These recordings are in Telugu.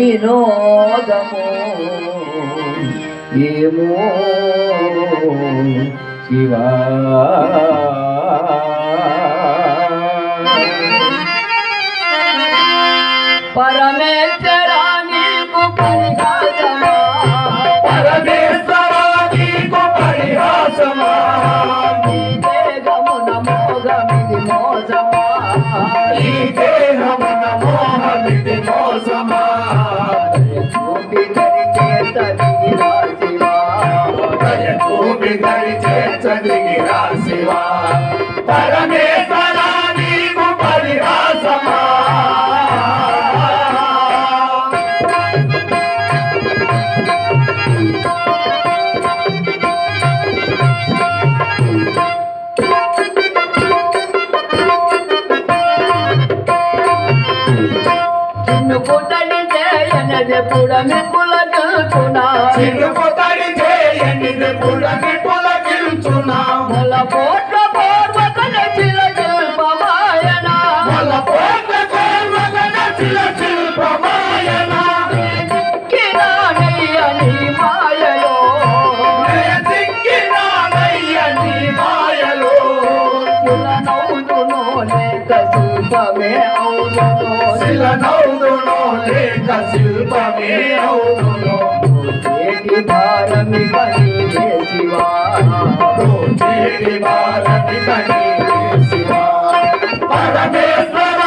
వినోదము ఏమో శివా పరమేశ్వర దయ చూపి దరి చేర్చదిగిరా శివా పరమేశ్వర నీకు పరిహాసమా. చిన్ను పుట్టడి చేయనది పుడమి పులకునా చిలుపు తడి చేయనిది పుడమి పులకించునా ముల పోట్ల పూర్వకన చిల శిల్పమాయన మల పోట్ల కోర్వగన చిల శిల్పమాయన కిరాణయ్య నీ మాయలో దిక్కినానయ్య నీ మాయలో శిల నవ్వును లేక శిల్పమే అవును శిల నౌదునో లేక శిల్పమే అవుదునో భారతి కనీవే శివా. పరమేశ్వర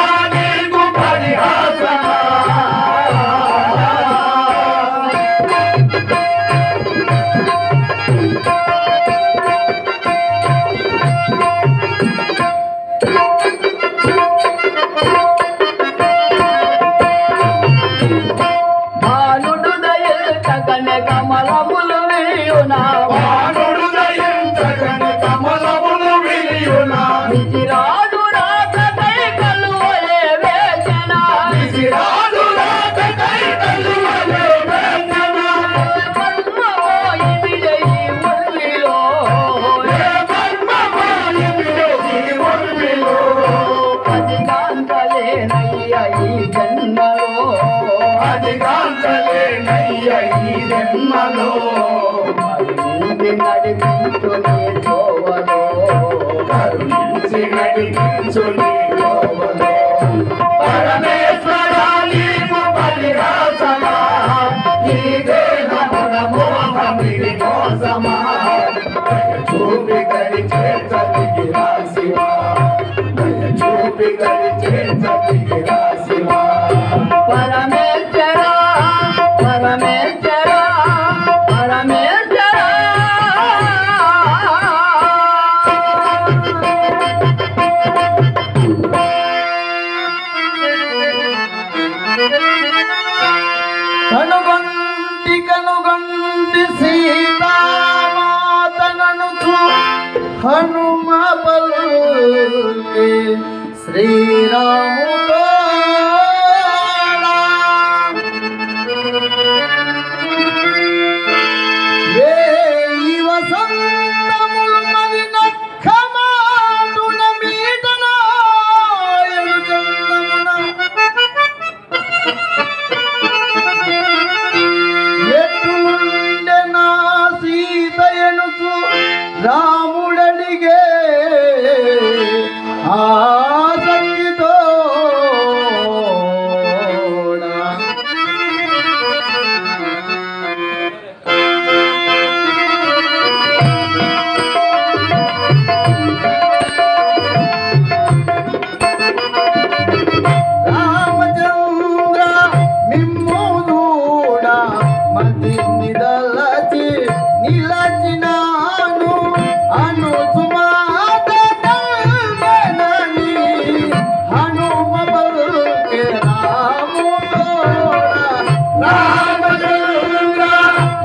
దయకన కమలములు జన్మలో. మరింది నడిపించు నీ తోవలో కరుణించి నడిపించు నీ కోవలో. పరమేశ్వర నీకు పరిహాసమా ఈ దేహమున మోహమిది మోసమా చూపి గరి చేర్చదిగిరా శివా చూపి గరి చేర్చదిగిరా శివా పరమేశ్వర కనుగొంటి కనుగొంటి సీతామాతను హనుమ పల్లి శ్రీరాముతో ಮಕ್ಕಳಿಗೆ ಆ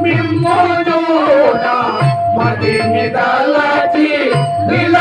ನಿಮ್ಮೋದೋನ ಮದಿ ನಿದಲತಿ ನಿಲ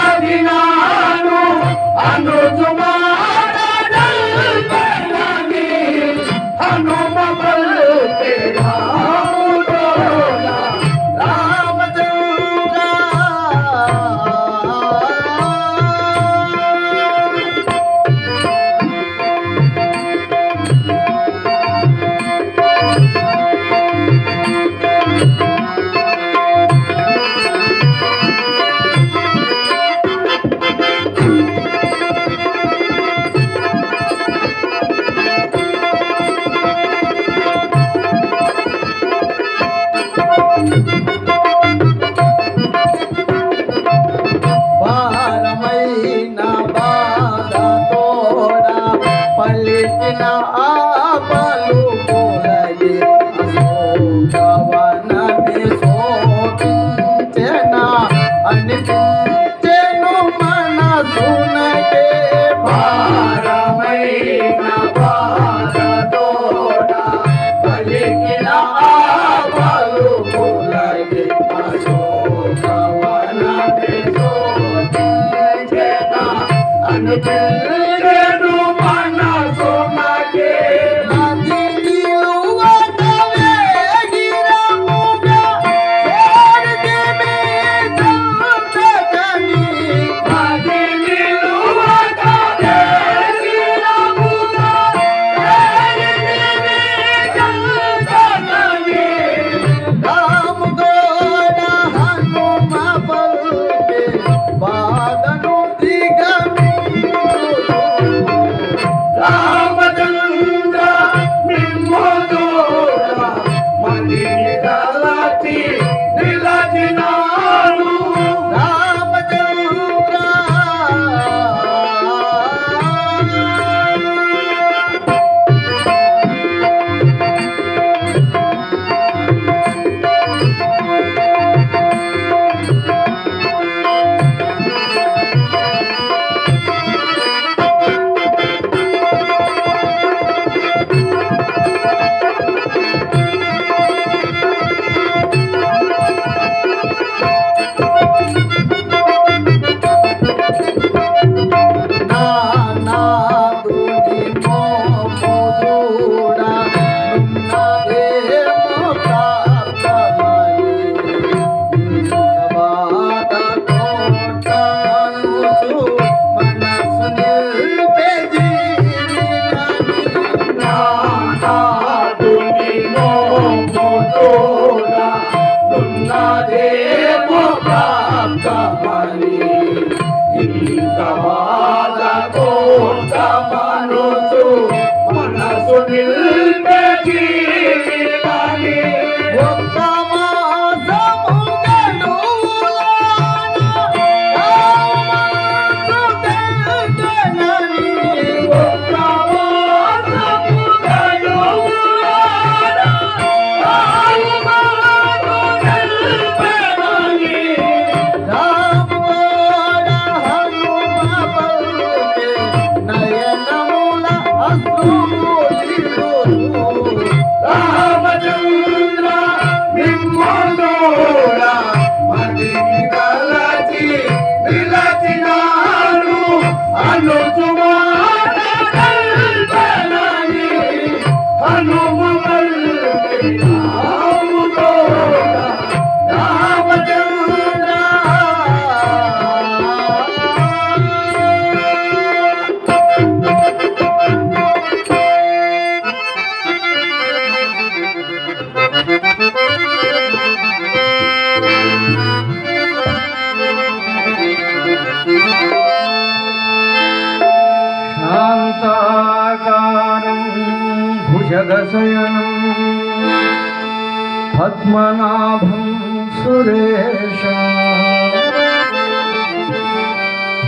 Thank you.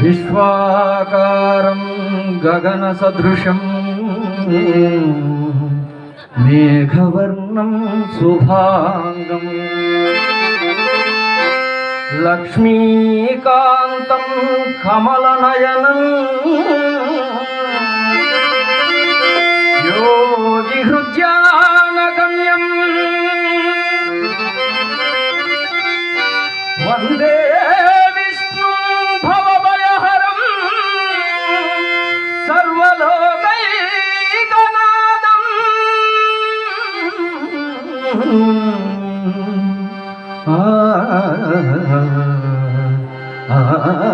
విశ్వాకారం గగన సదృశం మేఘవర్ణం శుభాంగం. లక్ష్మీకాంతం కమలనయనం. యో ah, ah, ah, ah, ah.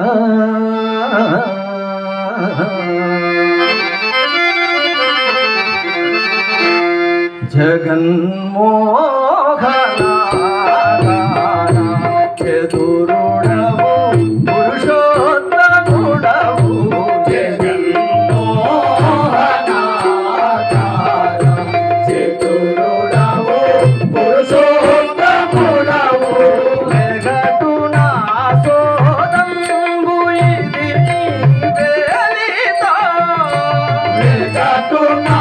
నా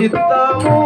చిత్తము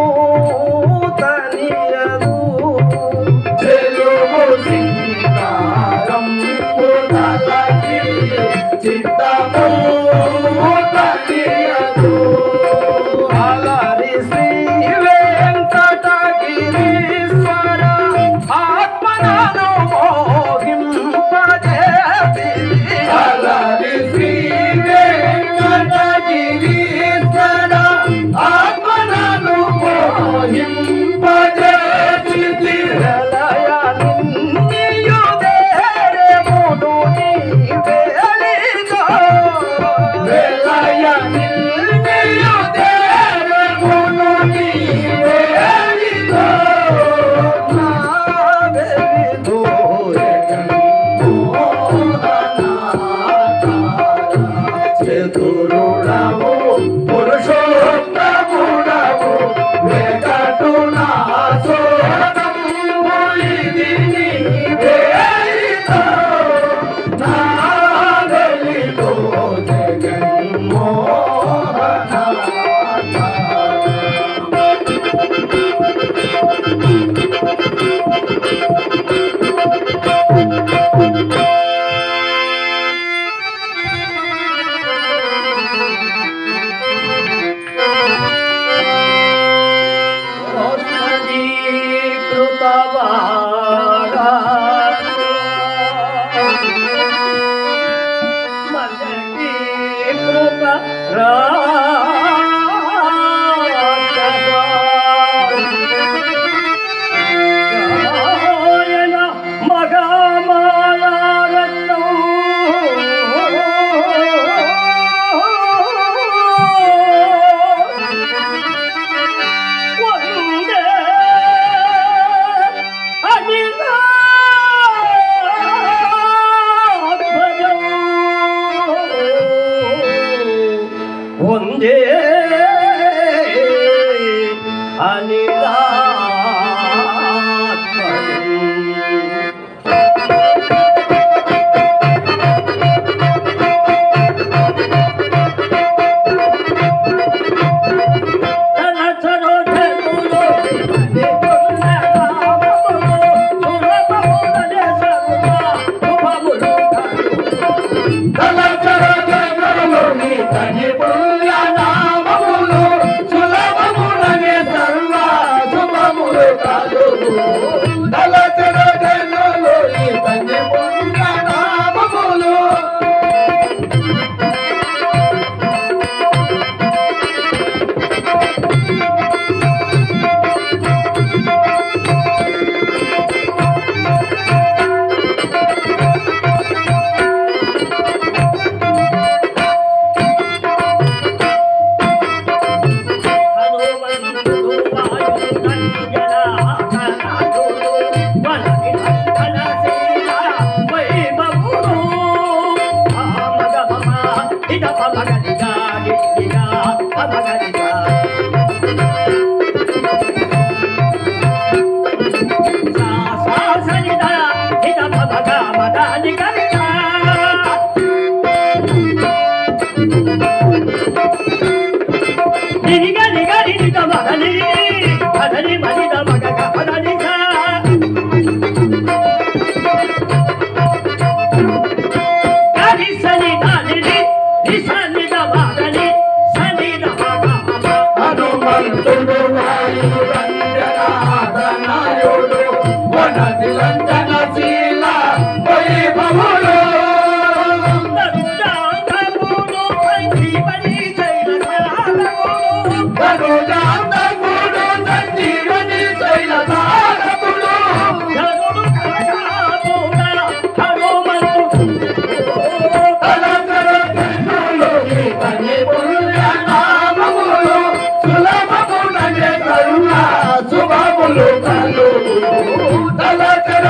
Yeah. శుభములు కలుగు. తలతల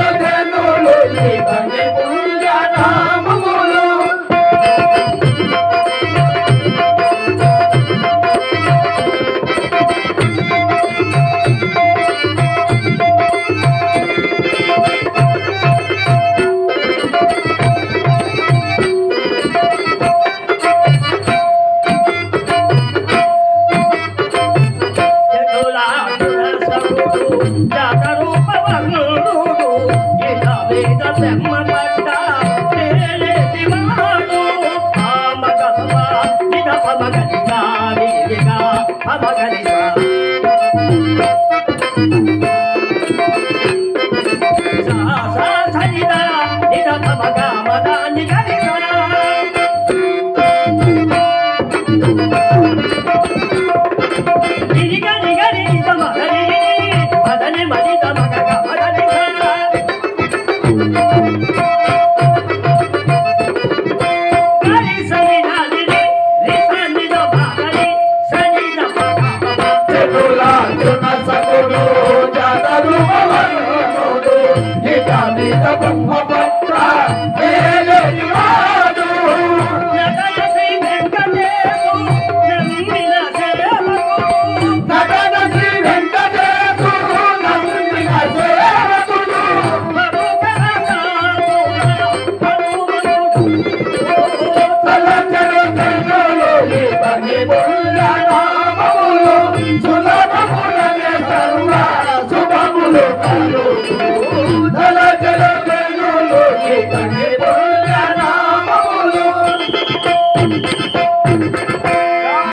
ভবন